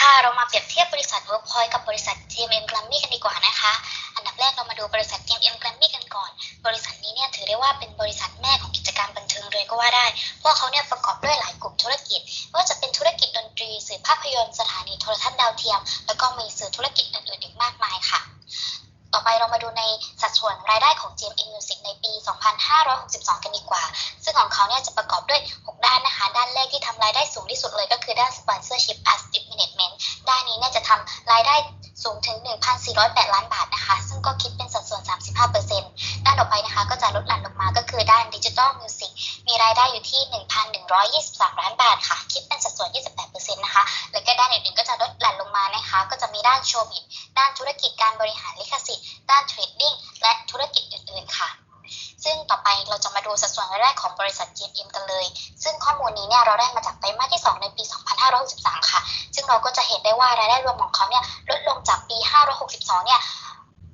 ค่ะ เรามาเปรียบเทียบบริษัท Workpoint กับบริษัท GMM Grammy กันดีกว่านะคะ อันดับแรกเรามาดูบริษัท GMM Grammy กันก่อน บริษัทนี้เนี่ยถือได้ว่าเป็นบริษัทแม่ของกิจการบันเทิงเลยก็ว่าได้ เพราะเขาเนี่ยประกอบด้วยหลายกลุ่มธุรกิจไม่ว่าจะเป็นธุรกิจดนตรี สื่อภาพยนตร์ สถานีโทรทัศน์ดาวเทียม แล้วก็มีสื่อธุรกิจอื่นๆอีกมากมายค่ะ ต่อไปเรามาดูในสัดส่วนรายได้ของ GMM Music ในปี 2562 กันดีกว่า ซึ่งของเขาเนี่ยจะประกอบด้วย 6 ด้านนะคะ ด้านแรกที่ทำรายได้สูงที่สุดเลยก็คือด้าน Sponsorship Artist Management ด้านนี้เนี่ยจะทำรายได้สูงถึง 1,408 ล้านบาทนะคะ ซึ่งก็คิดเป็นสัดส่วน 35%ด้านต่อไปนะคะก็จะลดหลั่นลงมาก็คือด้าน Digital Music มีรายได้อยู่ที่ 1,123 ล้านบาทค่ะ คิดเป็นสัดส่วน 28%นะคะ แล้วก็ด้านอื่นๆก็จะลดหลั่นลงมานะคะ ก็จะมีด้านโชว์บิด ด้านธุรกิจการบริหารลิขสิทธิ์ ด้านเทรดดิ้งและธุรกิจอื่น ๆ ค่ะ ซึ่งต่อไปเราจะมาดูสัดส่วนรายได้ของบริษัท GMM กันเลย ซึ่งข้อมูลนี้เนี่ยเราได้มาจากไตรมาสที่ 2 ในปี 2563 ค่ะ ซึ่งเราก็จะเห็นได้ว่ารายได้รวมของเขาเนี่ยลดลงจากปี 562 เนี่ย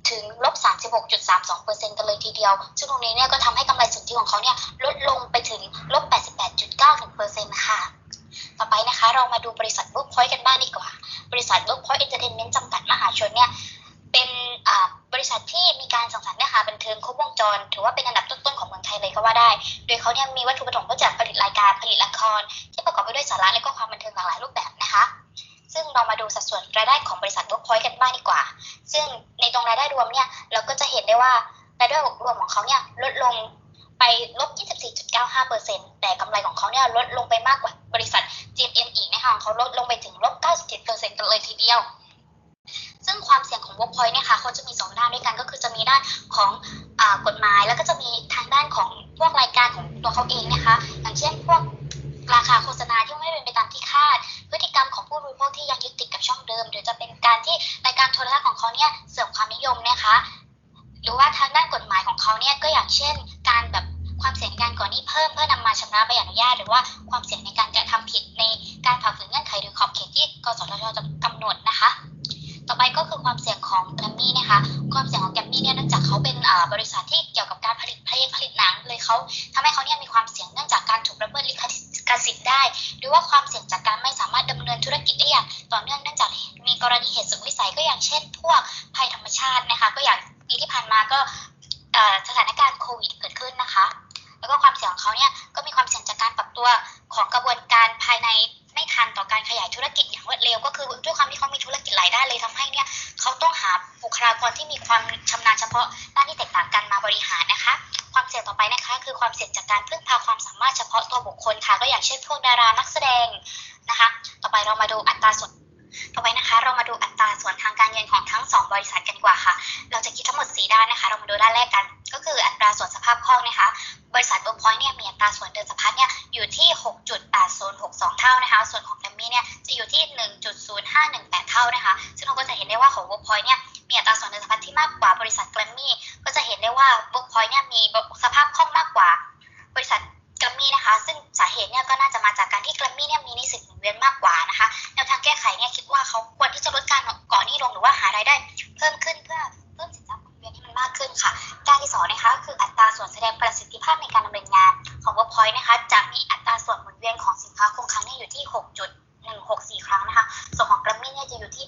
ถึงลบ 36.32%กันเลยทีเดียว ซึ่งตรงนี้เนี่ยก็ทำให้กำไรสุทธิของเขาเนี่ยลดลงไปถึงลบ 88.91%ค่ะ ต่อไปนะคะเรามาดูบริษัท Workpoint กันบ้างดีกว่า บริษัท w o r k p o ร ถือว่าเป็นอันดับต้นๆของเมืองไทยเลยก็ว่าได้ โดยเขาเนี่ยมีวัตถุประสงค์เพื่อจะผลิตรายการผลิตละคร ที่ประกอบไปด้วยสาระและก็ความบันเทิงหลากหลายรูปแบบนะคะ ซึ่งเรามาดูสัดส่วนรายได้ของบริษัท Workpoint กันบ้างดีกว่า ซึ่งในตรงรายได้รวมเนี่ยเราก็จะเห็นได้ว่ารายได้รวมของเขาเนี่ยลดลงไปลบ 24.95%แต่กำไรของเขาเนี่ยลดลงไปมากกว่าบริษัท GMM อีกนะคะของเขาลดลงไปถึงลบ 97%กันเลยทีเดียว ซึ่งความเสี่ยง ของ Workpoint เนี่ยค่ะเขาจะมี 2 ด้านด้วยกันก็คือจะมีด้านของอกฎหมายแล้วก็จะมีทางด้านของพวกรายการของตัวเขาเองนะคะ อย่างเช่นพวกราคาโฆษณาที่ไม่เป็นไปตามที่คาด พฤติกรรมของผู้บริโภคที่ยังยึดติดกับช่องเดิม หรือจะเป็นการที่รายการโทรทัศน์ของเขาเนี่ยเสื่อมความนิยมนะคะ หรือว่าทางด้านกฎหมายของเขาเนี่ยก็อย่างเช่น การแบบความเสี่ยงในการก่อนหนี้เพิ่มเพื่อนำมาชำระใบอนุญาตหรือว่าความเสี่ยงในการกระทำผิดในการฝ่าฝืนเงื่อนไขหรือขอบเขตที่กสทชจะกำหนดนะคะ ต่อไปก็คือความเสี่ยง ของแกรมมี่นะคะ ความเสี่ยงของแกรมมี่เนี่ยเนื่องจากเขาเป็นบริษัทที่เกี่ยวกับการผลิตเพลงผลิตหนังเลยเขาทำให้เขาเนี่ยมีความเสี่ยงเนื่องจากการถูกละเมิดลิขสิทธิ์ได้ หรือว่าความเสี่ยงจากการไม่สามารถดำเนินธุรกิจได้อย่างต่อเนื่องเนื่องจากมีกรณีเหตุสุดวิสัยก็อย่างเช่น พวกภัยธรรมชาตินะคะก็อย่างปีที่ผ่านมาก็สถานการณ์โควิดเกิดขึ้นนะคะ แล้วก็ความเสี่ยงของเขาเนี่ยก็มีความเสี่ยงจากการปรับตัวของกระบวนการภายในไม่ทันต่อการขยายธุรกิจอย่างรวดเร็ว ก็คือด้วยความที่เขามีธุรกิจหลายด้านเลยทำให้เนี่ย เขาต้องหาบุคลากรที่มีความชำนาญเฉพาะด้านที่แตกต่างกันมาบริหารนะคะ ความเสี่ยงต่อไปนะคะ คือความเสี่ยงจากการพึ่งพาความสามารถเฉพาะตัวบุคคลค่ะ ก็อย่างเช่นพวกดารานักแสดงนะคะ ต่อไปเรามาดูอัตราส่วนต่อไปนะคะ เรามาดูอัตราส่วนทางการเงินของทั้ง 2 บริษัทกันดีกว่าค่ะ เราจะคิดทั้งหมด 4 ด้านนะคะ เรามาดูด้านแรกกัน ก็คืออัตราส่วนสภาพคล่องนะคะ บริษัท Workpoint เนี่ยมีอัตราส่วนเดินสะพัดเนี่ยอยู่ที่ 6.8062 เท่านะคะ ส่วนของ Grammy เนี่ยจะอยู่ที่ 1.0518 เท่านะคะ ซึ่งเราก็จะเห็นได้ว่าของ Workpoint เนี่ยมีอัตราส่วนเดินสะพัดที่มากกว่าบริษัท Grammy ก็จะเห็นได้ว่า Workpoint เนี่ยมีสภาพคล่องมากกว่าบริษัท Grammy นะคะ ซึ่งสาเหตุเนี่ยก็น่าจะมาจากการที่ Grammy เนี่ยมีนี้สินหมุนเวียนมากกว่านะคะแนวทางแก้ไขเนี่ยคิดว่าเขาควรที่จะลดการก่อหนี้ลงหรือว่าหารายได้ เพิ่มขึ้นเพื่อเพิ่มสินทรัพย์หมุนเวียนให้มันมากขึ้นค่ะด้านที่สองนะคะคืออัตราส่วนแสดงประสิทธิภาพในการดำเนินงานของ Workpoint นะคะจะมีอัตราส่วนหมุนเวียนของสินค้าคงคลังเนี่ยอยู่ที่ 164 ครั้งนะคะ ส่วนของ Grammy เนี่ยจะอยู่ที่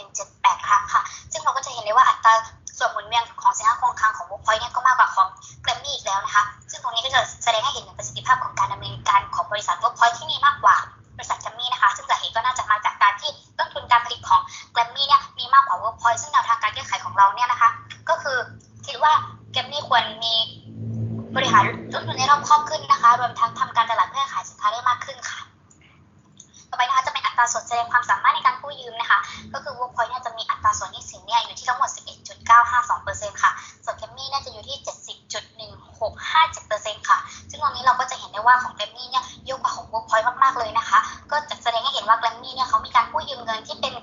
5.4178 ครั้งค่ะ ซึ่งเราก็จะเห็นได้ว่าอัตราส่วนหมุนเวียนของสินค้าคงคลังของ Workpoint เนี่ยก็มากกว่าของ Grammy อีกแล้วนะคะ ซึ่งตรงนี้ก็จะแสดงให้เห็นถึงประสิทธิภาพของการดำเนินการของบริษัท Workpoint ที่มีมากกว่าบริษัท Grammy นะคะ ซึ่งสาเหตุก็น่าจะมาจากการที่ต้นทุนการผลิตของ Grammy เนี่ยมีมากกว่า Workpoint ซึ่งแนวทางการแก้ไขของเราเนี่ยนะคะ ก็คือคิดว่า Grammy ควรมีบริหารต้นทุนให้รอบคอบขึ้นนะคะ รวมทั้งทำการตลาด ดงความสามารถในการกู้ยืมนะคะ ก็คือ Workpoint เนี่ยจะมีอัตราส่วนหนี้สินเนี่ยอยู่ที่ทั้งหมด 11.952%ค่ะ ส่วน Grammy เนี่ยจะอยู่ที่ 70.1657%ค่ะ ซึ่งตรงนี้เราก็จะเห็นได้ว่าของ Grammy เนี่ยเยอะกว่าของ Workpoint มากๆเลยนะคะ ก็จะแสดงให้เห็นว่า Grammy เนี่ยเขามีการกู้ยืมเงินที่เป็น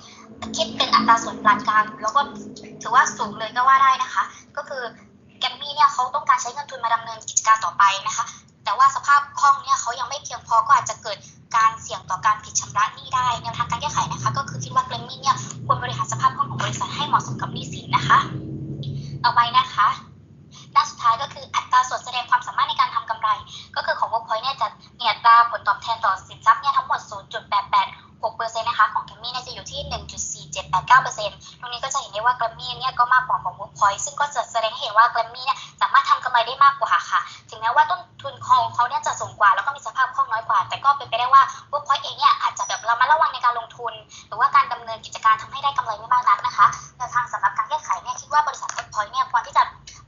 คิดเป็นอัตราส่วนปานกลางแล้วก็ถือว่าสูงเลยก็ว่าได้นะคะ ก็คือ Grammy เนี่ยเขาต้องการใช้เงินทุนมาดำเนินกิจการต่อไปนะคะ แต่ว่าสภาพคล่องเนี่ยเขายังไม่เพียงพอก็อาจจะเกิด ห็นได้ว่า Grammy เนี่ยก็มากกว่าของ Workpoint ซึ่งก็จะแสดงให้เห็นว่า Grammy เนี่ยสามารถทำกำไรได้มากกว่าค่ะ ถึงแม้ว่าต้นทุนของเขาเนี่ยจะสูงกว่าแล้วก็มีสภาพคล่องน้อยกว่า แต่ก็เป็นไปได้ว่า Workpoint เองเนี่ยอาจจะแบบเระมัดระวังในการลงทุน หรือว่าการดำเนินกิจการทำให้ได้กำไรไม่มากนักนะคะแนวทางสำหรับการแก้ไขเนี่ยคิดว่าบริษัท Workpoint เนี่ยควรที่จะ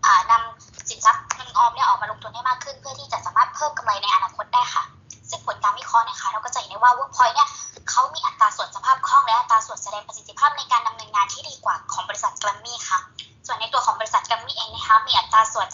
อ่านำสินทรัพย์เงินออมเนี่ยออกมาลงทุนให้มากขึ้น เพื่อที่จะสามารถเพิ่มกำไรในอนาคตได้ค่ะ ซึ่งผลการวิเคราะห์นะคะเราก็จะเห็นได้ว่า Workpoint เนี่ยเขามีอัตราส่วนสภาพคล่องและอัตราส่วนแสดงประสิทธิภาพในการ ส่วน